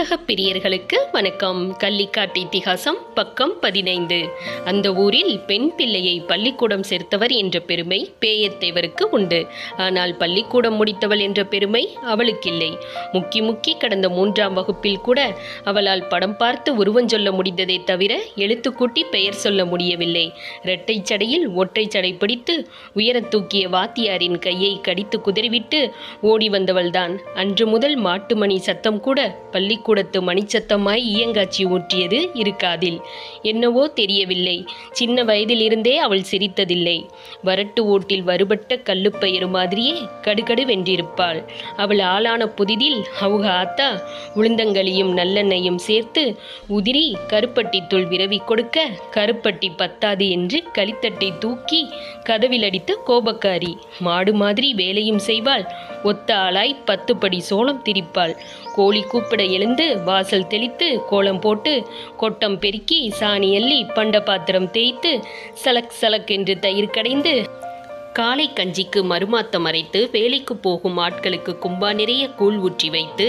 புத்தக பிரியர்களுக்கு வணக்கம். கள்ளிக்காட்டு இத்திகாசம் பக்கம் பதினைந்து. அந்த ஊரில் பெண் பிள்ளையை பள்ளிக்கூடம் சேர்த்தவர் என்ற பெருமை பேயத்தேவருக்கு உண்டு. ஆனால் பள்ளிக்கூடம் முடித்தவள் என்ற பெருமை அவளுக்கில்லை. முக்கி முக்கி கடந்த மூன்றாம் வகுப்பில் கூட அவளால் படம் பார்த்து உருவம் சொல்ல முடிந்ததே தவிர எழுத்து கூட்டி பெயர் சொல்ல முடியவில்லை. இரட்டை சடையில் ஒற்றை சடை பிடித்து உயரத் தூக்கிய வாத்தியாரின் கையை கடித்து குதறிவிட்டு ஓடி வந்தவள்தான். அன்று முதல் மாட்டுமணி சத்தம் கூட பள்ளிக்கூடத்து மணிச்சத்தமாய் இயங்காட்சி ஊற்றியது இருக்காதில். என்னவோ தெரியவில்லை. சின்ன வயதிலிருந்தே அவள் சிரித்ததில்லை. வரட்டு ஓட்டில் வருபட்ட கல்லுப்பயிறு மாதிரியே கடுகடு வென்றிருப்பாள் அவள் ஆளான புதிதில் அவங்க ஆத்தா உளுந்தங்களியும் நல்லெண்ணையும் சேர்த்து உதிரி கருப்பட்டி தூள் விரவி கொடுக்க கருப்பட்டி பத்தாது என்று களித்தட்டை தூக்கி கதவில் அடித்த கோபக்காரி மாடு மாதிரி வேலையும் செய்வாள். ஒத்த ஆளாய் பத்து படி சோளம் திரிப்பாள். கோழி கூப்பிட எழுந்து வாசல் தெளித்து கோலம் போட்டு கொட்டம் பெருக்கி சாணி அள்ளி பண்ட பாத்திரம் தேய்த்து சலக் சலக் என்று தயிர் கடைந்து காலை கஞ்சிக்கு மறுமாத்தம் அரைத்து வேலைக்கு போகும் ஆட்களுக்கு கும்பா நிறைய கூழ் ஊற்றி வைத்து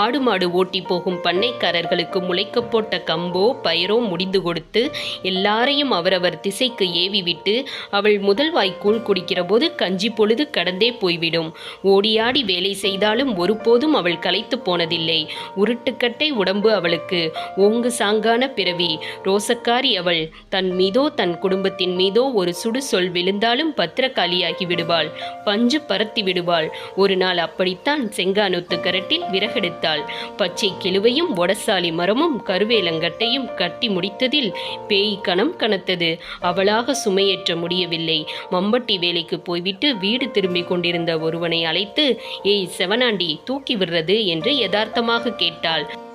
ஆடு மாடு ஓட்டி போகும் பண்ணைக்காரர்களுக்கு முளைக்கப் போட்ட கம்போ பயரோ முடிந்து கொடுத்து எல்லாரையும் அவரவர் திசைக்கு ஏவி விட்டு அவள் முதல் வாய் கூழ் குடிக்கிற போது கஞ்சி பொழுது கடந்தே போய்விடும். ஓடியாடி வேலை செய்தாலும் ஒருபோதும் அவள் களைத்து போனதில்லை. உருட்டுக்கட்டை உடம்பு அவளுக்கு. ஓங்கு சாங்கான பிறவி. ரோசக்காரி அவள் தன் மீதோ தன் குடும்பத்தின் மீதோ ஒரு சுடு சொல் விழுந்தாலும் பத்திரகாளியாகி விடுவாள். பஞ்சு பறத்தி விடுவாள். ஒரு நாள் அப்படித்தான் செங்கானூத்து கரட்டில் விறகெடுத்தாள். பச்சை கிழுவையும் ஒடசாலி மரமும் கருவேலங்கட்டையும் கட்டி முடித்ததில் பேய் கணம் கனத்தது. அவளாக சுமையேற்ற முடியவில்லை. மம்பட்டி வேலைக்கு போய்விட்டு வீடு திரும்பிக் கொண்டிருந்த ஒருவனை அழைத்து ஏய் செவனாண்டி தூக்கி விடுறது? என்று யதார்த்தமாக கேட்டாள்.